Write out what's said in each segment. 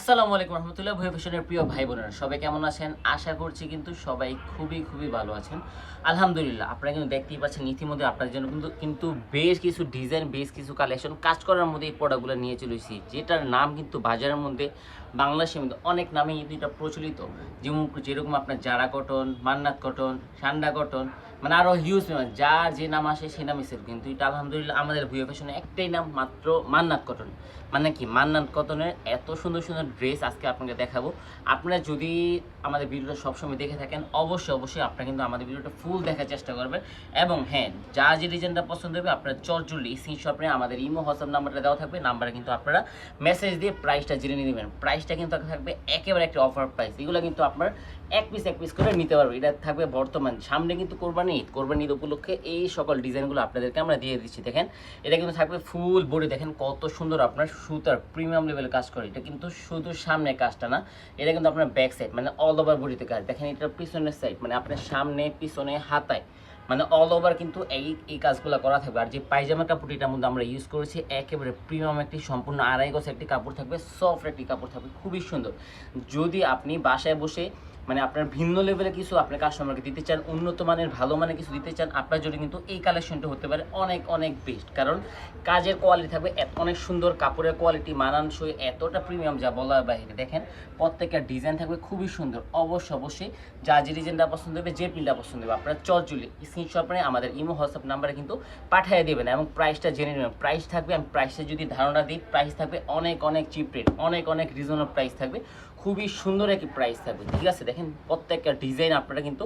আসসালামু আলাইকুম রহমতুল্লাহ ভুয়া ফ্যাশনের প্রিয় ভাই বোনেরা, সবাই কেমন আছেন? আশা করছি কিন্তু সবাই খুবই খুবই ভালো আছেন। আলহামদুলিল্লাহ, আপনারা কিন্তু দেখতেই পাচ্ছেন, ইতিমধ্যে আপনার জন্য কিন্তু কিন্তু বেশ কিছু ডিজাইন বেশ কিছু কালেকশন কাজ করার মধ্যে এই প্রোডাক্টগুলো নিয়ে চলেছি যেটার নাম কিন্তু বাজারের মধ্যে, বাংলাদেশের মধ্যে অনেক নামে কিন্তু এটা প্রচলিত। যেমন যেরকম আপনার জারা কটন মান্নাত কটন সান্ডা কটন মানে আরও হিউজ যা যে নাম আসে সে নামই সেল কিন্তু এটা আলহামদুলিল্লাহ আমাদের ভুয়া ফ্যাশনে একটাই নাম মাত্র মান্নাত কটন মানে কি? মান্নাত কটনের এত সুন্দর সুন্দর ড্রেস আজকে আপনাকে দেখাবো। আপনারা যদি আমাদের ভিডিওটা সবসময় দেখে থাকেন। অবশ্যই অবশ্যই আপনারা কিন্তু আমাদের ভিডিওটা ফুল দেখার চেষ্টা করবেন। এবং হ্যাঁ যা যে ডিজাইনটা পছন্দ হবে, আপনারা চটজুলি স্ক্রিনশটে আমাদের ইমো, হোয়াটসঅ্যাপ নাম্বারটা দেওয়া থাকবে। নাম্বারে কিন্তু আপনারা মেসেজ দিয়ে প্রাইসটা জেনে নিয়ে নেবেন। প্রাইসটা কিন্তু থাকবে একেবারে একটা অফার প্রাইস এগুলো কিন্তু আপনার এক পিস এক পিস করে নিতে পারবে এটা থাকবে বর্তমান। সামনে কিন্তু কোরবানি ঈদ। কোরবানি ঈদ উপলক্ষে এই সকল ডিজাইনগুলো আপনাদেরকে আমরা দিয়ে দিচ্ছি। দেখেন, এটা কিন্তু থাকবে ফুল বডি দেখেন, কত সুন্দর আপনার সুতার প্রিমিয়াম লেভেলে কাজ করে। এটা কিন্তু শুধু সামনে কাজটা না, এটা কিন্তু আপনার ব্যাক সাইড মানে অল ওভার বডিতে কাজ দেখেন এটা পিছনের সাইড মানে আপনার সামনে, পিছনে, হাতায় মানে অল ওভার কিন্তু এই এই কাজগুলো করা থাকবে। আর যে পায়জামা কাপড় এটার মধ্যে আমরা ইউজ করেছি, একেবারে প্রিমিয়াম একটি, সম্পূর্ণ আড়াই গজ একটি কাপড় থাকবে সফট একটি কাপড় থাকবে, খুবই সুন্দর। যদি আপনি বাসায় বসে মানে আপনার ভিন্ন লেভেলে কিছু আপনার কাস্টমারকে দিতে চান, উন্নত মানের, ভালো মানের কিছু দিতে চান, আপনার জন্য কিন্তু এই কালেকশনটা হতে পারে অনেক অনেক বেস্ট কারণ কাজের কোয়ালিটি থাকবে, এত, অনেক সুন্দর কাপড়ের কোয়ালিটি মানানসই, এতটা প্রিমিয়াম যা বলার বাইরে। দেখেন, প্রত্যেকটা ডিজাইন থাকবে খুবই সুন্দর। অবশ্যই অবশ্যই যা যে ডিজাইনটা পছন্দ হবে, যে প্রিন্টটা পছন্দ হবে, আপনার চলচুলি স্ক্রিনশট নিয়ে আমাদের ইমো, হোয়াটসঅ্যাপ নাম্বারে কিন্তু পাঠিয়ে দেবেন এবং প্রাইসটা জেনে নেবেন। প্রাইস থাকবে, আমি প্রাইসে যদি ধারণা দিই প্রাইস থাকবে অনেক অনেক চিপ রেট অনেক অনেক রিজনেবল প্রাইস থাকবে। খুবই সুন্দর একটি প্রাইস থাকবে, ঠিক আছে? দেখেন প্রত্যেকটা ডিজাইন আপনারা কিন্তু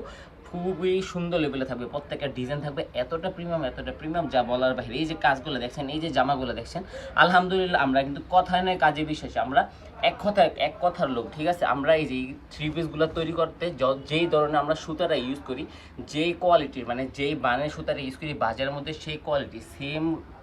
খুবই সুন্দর লেভেলে থাকবে, প্রত্যেকটা ডিজাইন থাকবে এতটা প্রিমিয়াম এতটা প্রিমিয়াম যা বলার বাইরে। এই যে কাজগুলো দেখছেন, এই যে জামাগুলো দেখছেন, আলহামদুলিল্লাহ আমরা কিন্তু কথায় নয়, কাজে বিশ্বাসী। আমরা এক কথা এক কথার লোক, ঠিক আছে? আমরা এই যে থ্রি পিসগুলো তৈরি করতে যেই ধরনের আমরা সুতাটা ইউজ করি, যেই কোয়ালিটির মানে যেই বানের সুতাটা ইউজ করি, বাজারের মধ্যে সেই কোয়ালিটি সেম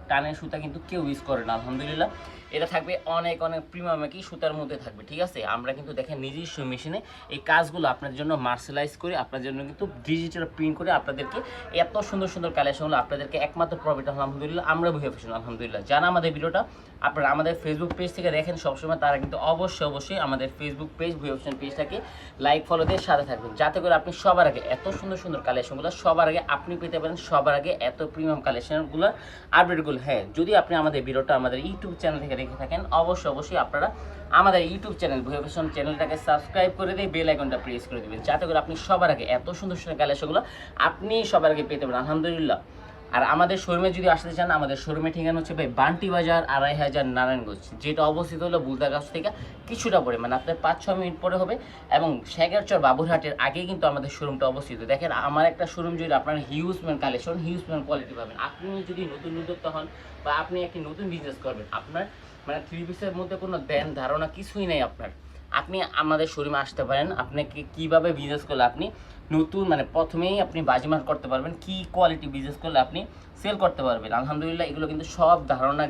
টানের সুতা কিন্তু কেউ ইউজ করে না, আলহামদুলিল্লাহ। এটা থাকবে অনেক অনেক প্রিমিয়াম কি সুতার মধ্যে থাকবে, ঠিক আছে? আমরা কিন্তু দেখেন নিজস্ব মেশিনে এই কাজগুলো আপনার জন্য মার্শালাইজ করে আপনার জন্য কিন্তু ডিজিটাল প্রিন্ট করে আপনাদেরকে এত সুন্দর সুন্দর কালেকশনগুলো আপনাদেরকে একমাত্র প্রফিট আলহামদুলিল্লাহ, আমরা বুঝে ফেসেন আলহামদুলিল্লাহ। যারা আমাদের ভিডিওটা আপনারা আমাদের ফেসবুক পেজ থেকে দেখেন, সবসময় তারা কিন্তু অবশ্যই অবশ্যই আমাদের ফেসবুক পেজ ভুয়ে অপশন পেজটাকে লাইক ফলো দিয়ে সাথে থাকবেন। যাতে করে আপনি সবার আগে এত সুন্দর সুন্দর কালেকশনগুলো সবার আগে আপনি পেতে পারেন, সবার আগে এত প্রিমিয়াম কালেকশনগুলো আপডেটগুলো হ্যাঁ যদি আপনি আমাদের ভিডিওটা আমাদের ইউটিউব চ্যানেল থেকে দেখে থাকেন, অবশ্যই অবশ্যই আপনারা আমাদের ইউটিউব চ্যানেল ভুয়ে ফ্যাশন চ্যানেলটাকে সাবস্ক্রাইব করে দিয়ে বেল আইকনটা প্রেস করে দেবেন। যাতে করে আপনি সবার আগে এত সুন্দর সুন্দর কালেকশনগুলো আপনি সবার আগে পেতে পারেন, আলহামদুলিল্লাহ। আর আমাদের শোরুমে যদি আসতে চান, আমাদের শোরুমে ঠিকানা হচ্ছে ভাই বান্টি বাজার আড়াই হাজার নারায়ণগঞ্জ। যেটা অবস্থিত হলো বুলদাগাছ থেকে কিছুটা পরে মানে আপনার পাঁচ ছ মিনিট পরে হবে এবং শেখারচর বাবুরহাটের আগেই কিন্তু আমাদের শোরুমটা অবস্থিত। দেখেন, আমার একটা শোরুম যদি আপনার huge man collection huge man quality পাবেন। আপনি যদি নতুন উদ্যোক্তা হন বা আপনি একটি নতুন বিজনেস করবেন, আপনার মানে থ্রি পিসের মধ্যে কোনো দেন, ধারণা কিছুই নেই আপনার। আপনি আমাদের শোরুমে আসতে পারেন, আপনাকে কীভাবে বিজনেস করলে আপনি নতুন মানে প্রথমেই আপনি বাজিমার করতে পারবেন, কি কোয়ালিটি বিজনেস করলে আপনি সেল করতে পারবেন। আলহামদুলিল্লাহ, এগুলো কিন্তু সব ধারণা,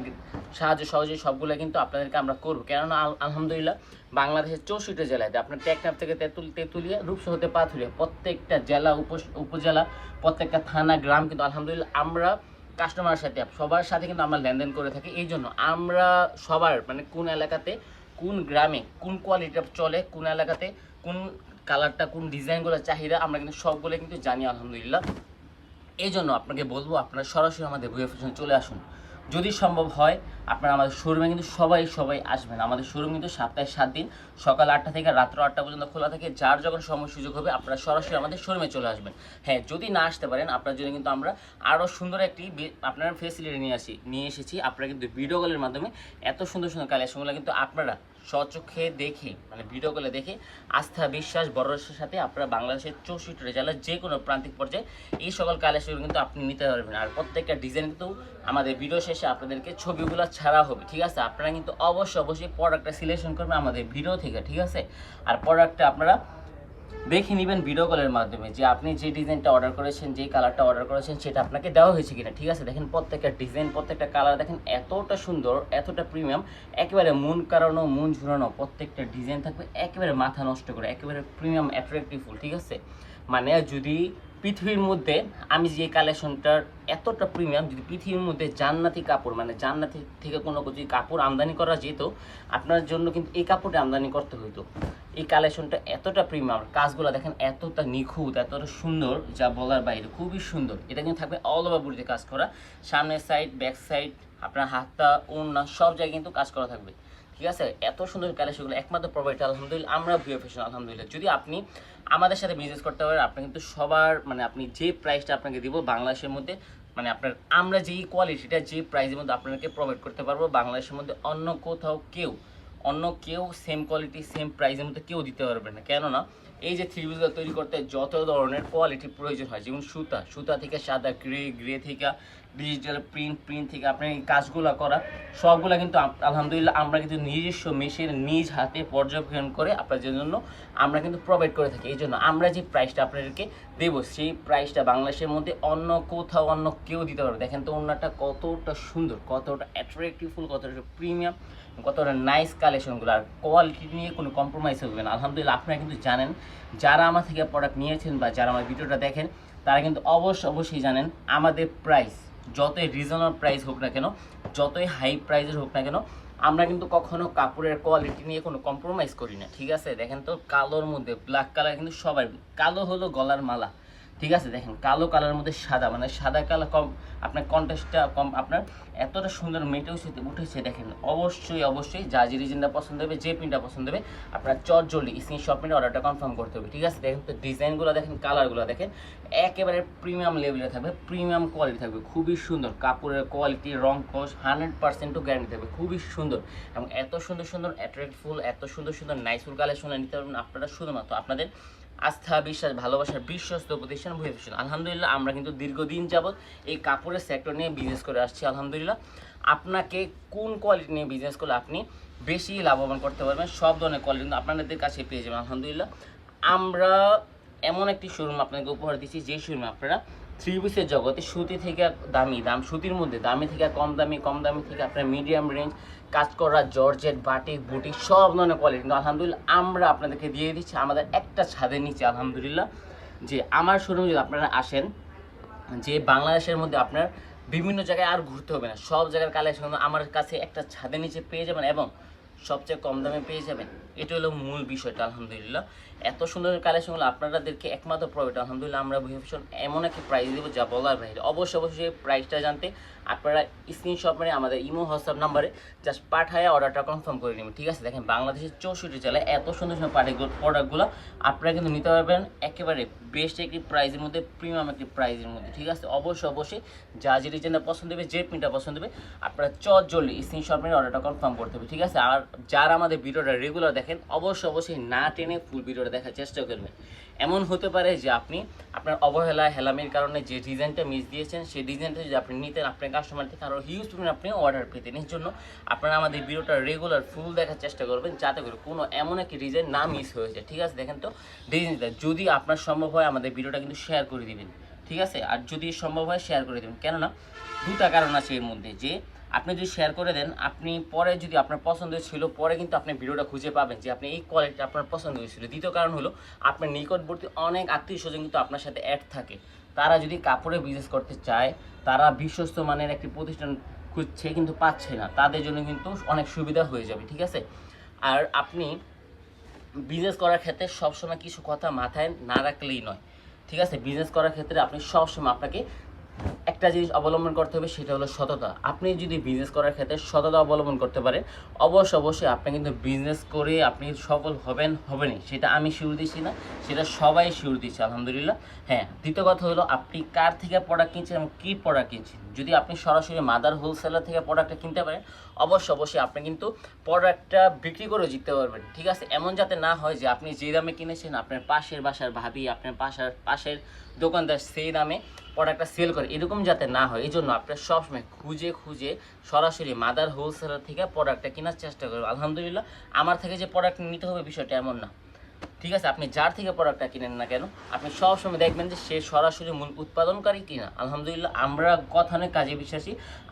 সাহায্য সহজে সবগুলো কিন্তু আপনাদেরকে আমরা করব। কেননা আলহামদুলিল্লাহ, বাংলাদেশের চৌষট্টি জেলায় আপনার টেকনাফ থেকে তেঁতুল, তেঁতুলিয়া রূপসা হতে পাথুরিয়া, প্রত্যেকটা জেলা উপ- উপজেলা, প্রত্যেকটা থানা, গ্রাম কিন্তু আলহামদুলিল্লাহ আমরা কাস্টমারের সাথে, সবার সাথে কিন্তু আমরা লেনদেন করে থাকি। এই জন্য আমরা সবার মানে কোন এলাকাতে, কোন গ্রামে, কোন কোয়ালিটিটা চলে, কোন এলাকাতে, কোন কালারটা কোন ডিজাইনগুলো চাহিদা, আমরা কিন্তু সবগুলো কিন্তু জানি, আলহামদুলিল্লাহ। এই জন্য আপনাকে বলব, আপনারা সরাসরি আমাদের বইয়ের ফ্যাশন চলে আসুন। যদি সম্ভব হয়, আপনারা আমাদের শোরুমে কিন্তু সবাই সবাই আসবেন। আমাদের শোরুম কিন্তু সপ্তাহে সাত দিন, সকাল আটটা থেকে রাত্র আটটা পর্যন্ত খোলা থাকে। যার যখন সময় সুযোগ হবে, আপনারা সরাসরি আমাদের শোরুমে চলে আসবেন। হ্যাঁ যদি না আসতে পারেন, আপনার জন্য কিন্তু আমরা আরও সুন্দর একটি আপনার ফেসিলিটি নিয়ে আসি, নিয়ে এসেছি। আপনারা কিন্তু ভিডিও কলের মাধ্যমে এত সুন্দর সুন্দর কালেকশনগুলো কিন্তু আপনারা স্বচক্ষে দেখে মানে ভিডিও কলে দেখে, আস্থা, বিশ্বাস, ভরসার সাথে আপনারা বাংলাদেশের চৌষট্টি জেলার যে কোনো প্রান্তিক পর্যায়ে এই সকল কালেকশন কিন্তু আপনি নিতে পারবেন। আর প্রত্যেকটা ডিজাইন কিন্তু আমাদের ভিডিও শেষে আপনাদেরকে ছবিগুলো ছাড়া হবে, ঠিক আছে? আপনারা কিন্তু অবশ্যই অবশ্যই প্রোডাক্টটা সিলেকশন করবেন আমাদের ভিডিও থেকে, ঠিক আছে? আর প্রোডাক্টটা আপনারা দেখে নেবেন ভিডিও কলের মাধ্যমে যে আপনি যে ডিজাইনটা অর্ডার করেছেন, যে কালারটা অর্ডার করেছেন, সেটা আপনাকে দেওয়া হয়েছে কিনা। ঠিক আছে? দেখেন প্রত্যেকটা ডিজাইন প্রত্যেকটা কালার দেখেন এতটা সুন্দর, এতটা প্রিমিয়াম একেবারে মন কারানো মন ঝুরানো প্রত্যেকটা ডিজাইন থাকবে, একেবারে মাথা নষ্ট করে, একেবারে প্রিমিয়াম অ্যাট্রাকটিভ ফুল, ঠিক আছে? মানে যদি পৃথিবীর মধ্যে আমি যে কালেকশনটার এতটা প্রিমিয়াম যদি পৃথিবীর মধ্যে জান্নাতি কাপড় মানে জান্নাতি থেকে কোনো যদি কাপড় আমদানি করা যেত, আপনার জন্য কিন্তু এই কাপড়টা আমদানি করতে হইতো। এই কালেকশনটা এতটা প্রিমিয়াম কাজগুলো দেখেন এতটা নিখুঁত, এতটা সুন্দর, যা বলার বাইরে, খুবই সুন্দর। এটা কিন্তু থাকবে অল ওভার বুড়িতে কাজ করা। সামনের সাইড ব্যাক সাইড আপনার হাতটা, ওড়না, সব জায়গায় কিন্তু কাজ করা থাকবে। ঠিক আছে, এত সুন্দর কালেকশনগুলো একমাত্র প্রোভাইডার আলহামদুলিল্লাহ, আমরা ভিও ফ্যাশন আলহামদুলিল্লাহ। যদি আপনি আমাদের সাথে বিজনেস করতে পারেন আপনি কিন্তু সবার মানে আপনি যে প্রাইসটা আপনাকে দিব, বাংলাদেশের মধ্যে মানে আপনার, আমরা যেই কোয়ালিটিটা যে প্রাইসের মধ্যে আপনাকে প্রোভাইড করতে পারব, বাংলাদেশের মধ্যে অন্য কোথাও কেউ, অন্য কেউ সেম কোয়ালিটি সেম প্রাইসের মধ্যে কেউ দিতে পারবে না। কেননা, এই যে থ্রি পিসগুলো তৈরি করতে যত ধরনের কোয়ালিটি প্রয়োজন হয়, যেমন সুতা সুতা থেকে সাদা গ্রে গ্রে থেকে ডিজিটাল প্রিন্ট প্রিন্ট থেকে আপনার এই কাজগুলো করা সবগুলো কিন্তু আলহামদুলিল্লাহ আমরা কিন্তু নিজস্ব মেশিন নিজ হাতে পর্যবেক্ষণ করে আপনাদের জন্য আমরা কিন্তু প্রোভাইড করে থাকি। এই জন্য আমরা যে প্রাইসটা আপনাদেরকে দেবো, সেই প্রাইসটা বাংলাদেশের মধ্যে অন্য কোথাও অন্য কেউ দিতে পারবে দেখেন তো অন্যটা কতটা সুন্দর, কতটা অ্যাট্রাকটিভফুল কতটা প্রিমিয়াম কতটা নাইস কালেকশনগুলো আর কোয়ালিটি নিয়ে কোনো কম্প্রোমাইজ হবে না। আলহামদুলিল্লাহ আপনারা কিন্তু জানেন, যারা আমার থেকে প্রোডাক্ট নিয়েছেন বা যারা আমার ভিডিওটা দেখেন, তারা কিন্তু অবশ্য অবশ্যই জানেন আমাদের প্রাইস যতই রিজনাল প্রাইস হোক না কেন, যতই হাই প্রাইসের হোক না কেন, আমরা কিন্তু কখনো কাপড়ের কোয়ালিটি নিয়ে কোনো কম্প্রোমাইজ করি না, ঠিক আছে? দেখেন তো, কালোর মধ্যে ব্ল্যাক কালার কিন্তু সবাই, কালো হলো গলার মালা। ঠিক আছে? দেখেন, কালো কালারের মধ্যে সাদা মানে সাদা কালার কম, আপনার কন্টেস্টটা কম, আপনার এতটা সুন্দর মেটে উঠেছে উঠেছে, দেখেন, অবশ্যই অবশ্যই যা যে রিজনটা পছন্দ হবে, যে প্রিন্টটা পছন্দ হবে, আপনার চট জলদি স্ক্রিনশট প্রিন্ট অর্ডারটা কনফার্ম করতে হবে, ঠিক আছে? দেখেন তো ডিজাইনগুলো দেখেন কালারগুলো দেখেন, একেবারে প্রিমিয়াম লেভেলে থাকবে প্রিমিয়াম কোয়ালিটি থাকবে, খুবই সুন্দর, কাপড়ের কোয়ালিটি রং কোষ হান্ড্রেড পার্সেন্টও গ্যারান্টি থাকবে, খুবই সুন্দর এবং এত সুন্দর সুন্দর অ্যাট্রাক্টফুল এত সুন্দর সুন্দর নাইসফুল কালেকশন নিতে পারবেন আপনারা শুধুমাত্র আপনাদের আস্থা, বিশ্বাস, ভালোবাসার বিশ্বস্ত প্রতিষ্ঠান ভুয়ে আলহামদুলিল্লাহ, আমরা কিন্তু দীর্ঘদিন যাবৎ এই কাপড়ের সেক্টর নিয়ে বিজনেস করে আসছি, আলহামদুলিল্লাহ। আপনাকে কোন কোয়ালিটি নিয়ে বিজনেস করলে আপনি বেশি লাভবান করতে পারবেন? সব ধরনের কোয়ালিটি কিন্তু আপনাদের কাছে পেয়ে যাবেন, আলহামদুলিল্লাহ। আমরা এমন একটি শোরুম আপনাকে উপহার দিচ্ছি, যে শোরুমে আপনারা থ্রি পিসের জগতে সুতি থেকে দামি, দাম, সুতির মধ্যে দামি থেকে কম দামি কম দামি থেকে আপনার মিডিয়াম রেঞ্জ কাজ করা, জর্জেট বাটি বুটি সব ধরনের কোয়ালিটি কিন্তু আলহামদুলিল্লাহ আমরা আপনাদেরকে দিয়ে দিচ্ছি। আমাদের একটা ছাদের নিচে আলহামদুলিল্লাহ যে আমার শোরুম যদি আপনারা আসেন, যে বাংলাদেশের মধ্যে আপনার বিভিন্ন জায়গায় আর ঘুরতে হবে না। সব জায়গার কালেকশন আমার কাছে একটা ছাদের নিচে পেয়ে যাবেন এবং সবচেয়ে কম দামে পেয়ে যাবেন। এটা হলো মূল বিষয়টা, আলহামদুলিল্লাহ। এত সুন্দর কালেকশন হলো আপনাদেরকে একমাত্র প্রোভাইড আলহামদুলিল্লাহ আমরা ভীষণ এমন একটা প্রাইস দেবো যা বলার বাইরে। অবশ্যই অবশ্যই প্রাইসটা জানতে আপনারা স্ক্রিনশট মানে আমাদের ইমো হোয়াটসঅ্যাপ নাম্বারে জাস্ট পাঠায় অর্ডারটা কনফার্ম করে নেবেন, ঠিক আছে? দেখেন, বাংলাদেশের চৌষট্টি জেলায় এত সুন্দর সুন্দর প্রোডাক্টগুলো আপনারা কিন্তু নিতে পারবেন একেবারে বেস্ট একটি প্রাইজের মধ্যে প্রিমিয়াম একটি প্রাইজের মধ্যে, ঠিক আছে? অবশ্যই অবশ্যই, যা যে ডিজাইনটা পছন্দ হবে, যে প্রিন্টটা পছন্দ হবে, আপনারা চট জলদি স্ক্রিনশট মেরে অর্ডারটা কনফার্ম করতে হবে, ঠিক আছে? আর যারা আমাদের ভিডিওটা রেগুলার দেখেন, অবশ্যই অবশ্যই না টেনে ফুল ভিডিওটা দেখার চেষ্টা করবেন। এমন হতে পারে যে আপনি আপনার অবহেলা, হেলামের কারণে যে ডিজাইনটা মিস দিয়েছেন, সেই ডিজাইনটা যদি আপনি নিতেন, আপনার কাস্টমার থেকে আরও হিউজ পরিমাণ আপনি অর্ডার পেতেন। এর জন্য আপনারা আমাদের ভিডিওটা রেগুলার ফুল দেখার চেষ্টা করবেন, যাতে করে কোনো এমন একটি ডিজাইন না মিস হয়ে যায়। ঠিক আছে? দেখেন তো ডিজাইনটা যদি আপনার সম্ভব হয়, আমাদের ভিডিওটা কিন্তু শেয়ার করে দিবেন। ঠিক আছে? আর যদি সম্ভব হয় শেয়ার করে দেবেন। কেননা দুটা কারণ আছে এর মধ্যে, যে আপনি যদি শেয়ার করে দেন, আপনি পরে যদি আপনার পছন্দ ছিল পরে কিন্তু আপনি ভিডিওটা খুঁজে পাবেন যে আপনি এই কোয়ালিটি আপনার পছন্দ হয়েছিল। দ্বিতীয় কারণ হলো, আপনার নিকটবর্তী অনেক আত্মীয় স্বজন কিন্তু আপনার সাথে অ্যাড থাকে। তারা যদি কাপড়ে বিজনেস করতে চায়, তারা বিশ্বস্ত মানের একটি প্রতিষ্ঠান খুঁজছে কিন্তু পাচ্ছে না। তাদের জন্য কিন্তু অনেক সুবিধা হয়ে যাবে, ঠিক আছে? আর আপনি বিজনেস করার ক্ষেত্রে সবসময় কিছু কথা মাথায় না রাখলেই নয়, ঠিক আছে? বিজনেস করার ক্ষেত্রে আপনি সবসময় আপনাকে একটা জিনিস অবলম্বন করতে হবে, সেটা হলো সততা। আপনি যদি বিজনেস করার ক্ষেত্রে সততা অবলম্বন করতে পারেন অবশ্য অবশ্যই আপনি কিন্তু বিজনেস করে আপনি সফল হবেন, হবেনই। সেটা আমি শিউর দিচ্ছি না, সেটা সবাই শিউর দিচ্ছে আলহামদুলিল্লাহ। হ্যাঁ দ্বিতীয় কথা হলো আপনি কার থেকে প্রোডাক্ট কিনছেন এবং কী প্রোডাক্ট কিনছেন? যদি আপনি সরাসরি মাদার হোলসেলার থেকে প্রোডাক্টটা কিনতে পারেন অবশ্য অবশ্যই আপনি কিন্তু প্রোডাক্টটা বিক্রি করেও জিততে পারবেন। ঠিক আছে? এমন যাতে না হয় যে আপনি যে দামে কিনেছেন, আপনার পাশের বাসার ভাবি, আপনার পাশার পাশের দোকানদার সেই দামে প্রোডাক্টটা সেল করে, এরকম যাতে না হয় এই জন্য আপনার সবসময় খুঁজে খুঁজে সরাসরি মাদার হোলসেলার থেকে প্রোডাক্টটা কেনার চেষ্টা করবেন। আলহামদুলিল্লাহ, আমার থেকে যে প্রোডাক্ট নিতে হবে বিষয়টা এমন না। ঠিক আছে, আপনি যার থেকে প্রোডাক্টটা কিনেন না কেন, আপনি সবসময় দেখবেন যে সে সরাসরি মূল উৎপাদনকারী কিনা। আলহামদুলিল্লাহ, আমরা কথানের কাজে বিশ্বাসী,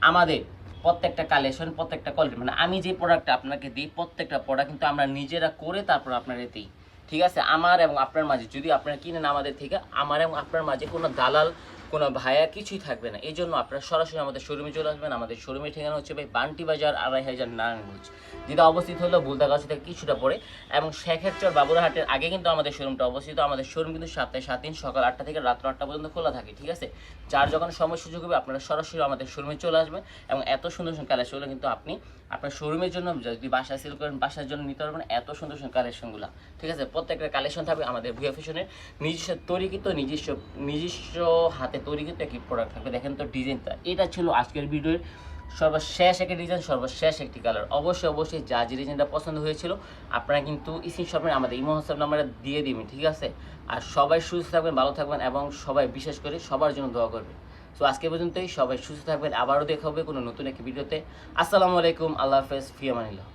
আমাদের প্রত্যেকটা কালেকশন প্রত্যেকটা কোয়ালিটি মানে আমি যে প্রোডাক্টটা আপনাকে দিই, প্রত্যেকটা প্রোডাক্ট কিন্তু আমরা নিজেরা করে তারপর আপনার দিই। ঠিক আছে, আমার এবং আপনার মাঝে, যদি আপনারা কিনেন আমাদের থেকে, আমার এবং আপনার মাঝে কোনো দালাল কোনো ভায়া কিছুই থাকবে না। এই জন্য আপনারা সরাসরি আমাদের শোরুমে চলে আসবেন। আমাদের শোরুমের ঠিকানা হচ্ছে ভাই বান্টি বাজার আড়াই হাজার নারায়ণগঞ্জ। যেটা অবস্থিত হলো বুলদাগাছ থেকে কিছুটা পরে এবং শেখেরচর বাবুরহাটের আগে কিন্তু আমাদের শোরুমটা অবস্থিত। আমাদের শোরুম কিন্তু সপ্তাহে সাত দিন সকাল আটটা থেকে রাত্র আটটা পর্যন্ত খোলা থাকে, ঠিক আছে? যার যখন সময় সুযোগ হবে আপনারা সরাসরি আমাদের শোরুমে চলে আসবেন এবং এত সুন্দর সুন্দর কালেকশনগুলো কিন্তু আপনি আপনার শোরুমের জন্য যদি বাসায় সেল করেন, বাসার জন্য নিতে পারবেন এত সুন্দর সুন্দর কালেকশনগুলো ঠিক আছে? প্রত্যেকটা কালেকশন থাকবে আমাদের ভুয়া ফ্যাশনের নিজস্ব তৈরিকৃত, নিজস্ব নিজস্ব হাতে তৈরিকৃত একটি প্রোডাক্ট থাকবে। দেখেন তো ডিজাইনটা। এটা ছিল আজকের ভিডিওর সর্বশেষ একটি ডিজাইন সর্বশেষ একটি কালার অবশ্যই অবশ্যই যা যে ডিজাইনটা পছন্দ হয়েছিল, আপনারা কিন্তু স্ক্রিনশটে আমাদের ইমো হোয়াটসঅ্যাপ নাম্বারে দিয়ে দিবেন, ঠিক আছে? আর সবাই সুস্থ থাকবেন, ভালো থাকবেন এবং সবাই বিশেষ করে সবার জন্য দোয়া করবেন। তো আজকে পর্যন্তই। সবাই সুস্থ থাকবেন। আবারও দেখা হবে কোনো নতুন একটি ভিডিওতে। আসসালামু আলাইকুম। আল্লাহ হাফেজ। ফিয়ামানিল্লাহ।